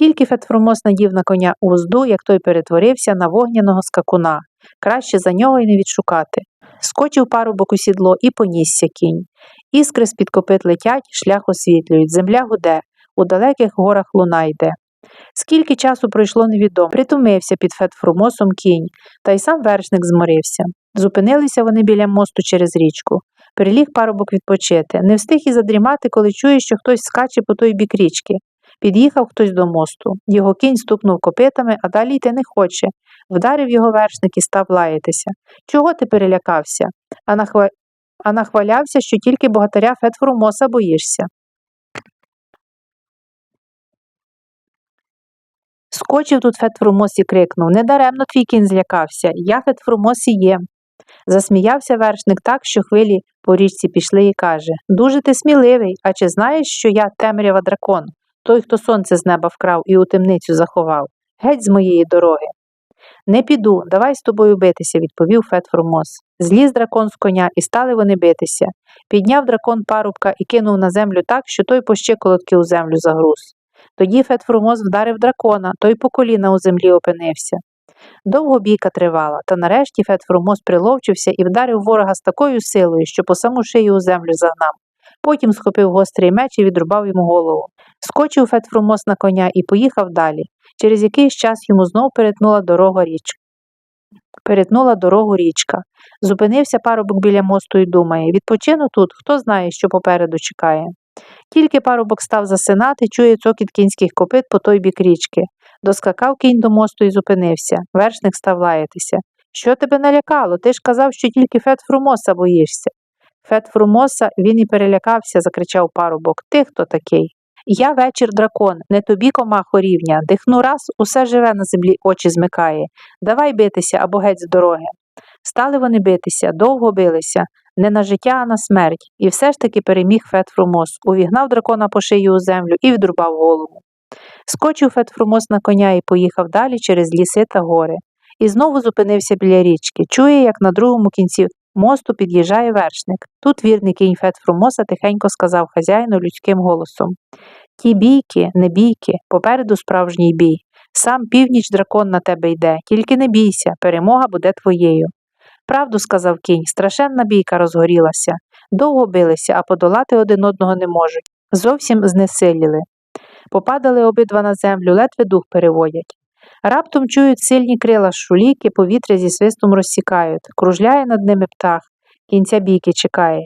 Тільки Фетфромос надів на коня узду, як той перетворився на вогняного скакуна. Краще за нього й не відшукати. Скочив парубок у сідло і понісся кінь. Іскри з-під копит летять, шлях освітлюють, земля гуде, у далеких горах луна йде. Скільки часу пройшло невідомо, притумився під Фетфромосом кінь, та й сам вершник зморився. Зупинилися вони біля мосту через річку. Приліг парубок відпочити. Не встиг і задрімати, коли чує, що хтось скаче по той бік річки. Під'їхав хтось до мосту. Його кінь стукнув копитами, а далі йти не хоче. Вдарив його вершник і став лаятися. Чого ти перелякався? А, нахва... а нахвалявся, що тільки богатиря Фетфромоса боїшся. Скочив тут Фетфромос і крикнув Недаремно твій кінь злякався, я Фетфромос і є. Засміявся вершник так, що хвилі по річці пішли і каже Дуже ти сміливий, а чи знаєш, що я темрява дракон, той, хто сонце з неба вкрав і у темницю заховав? Геть з моєї дороги. Не піду, давай з тобою битися, відповів Фетфромос. Зліз дракон з коня, і стали вони битися. Підняв дракон парубка і кинув на землю так, що той по щиколотки у землю загруз. Тоді Фетфромос вдарив дракона, той по коліна у землі опинився. Довго бійка тривала, та нарешті Фетфромос приловчився і вдарив ворога з такою силою, що по саму шию у землю загнав. Потім схопив гострий меч і відрубав йому голову. Скочив Фетфромос на коня і поїхав далі. Через якийсь час йому знов перетнула дорога річка. Перетнула дорогу річка. Зупинився парубок біля мосту і думає відпочину тут, хто знає, що попереду чекає. Тільки парубок став засинати, чує цокіт кінських копит по той бік річки. Доскакав кінь до мосту і зупинився. Вершник став лаятися. Що тебе налякало? Ти ж казав, що тільки Фетфрумоса боїшся. Фетфрумоса він і перелякався, закричав парубок. Ти хто такий? Я вечір дракон, не тобі комахо рівня. Дихну раз, усе живе на землі очі змикає. Давай битися або геть з дороги. Стали вони битися, довго билися, не на життя, а на смерть, і все ж таки переміг Фетфрумос, увігнав дракона по шию у землю і відрубав голову. Скочив Фетфрумос на коня і поїхав далі через ліси та гори. І знову зупинився біля річки. Чує, як на другому кінці мосту під'їжджає вершник. Тут вірний кінь Фетфрумоса тихенько сказав хазяїну людським голосом Ті бійки, не бійки, попереду справжній бій. Сам північ дракон на тебе йде, тільки не бійся, перемога буде твоєю. Правду сказав кінь, страшенна бійка розгорілася. Довго билися, а подолати один одного не можуть. Зовсім знесиліли. Попадали обидва на землю, ледве дух переводять. Раптом чують сильні крила шуліки, повітря зі свистом розсікають, кружляє над ними птах, кінця бійки чекає.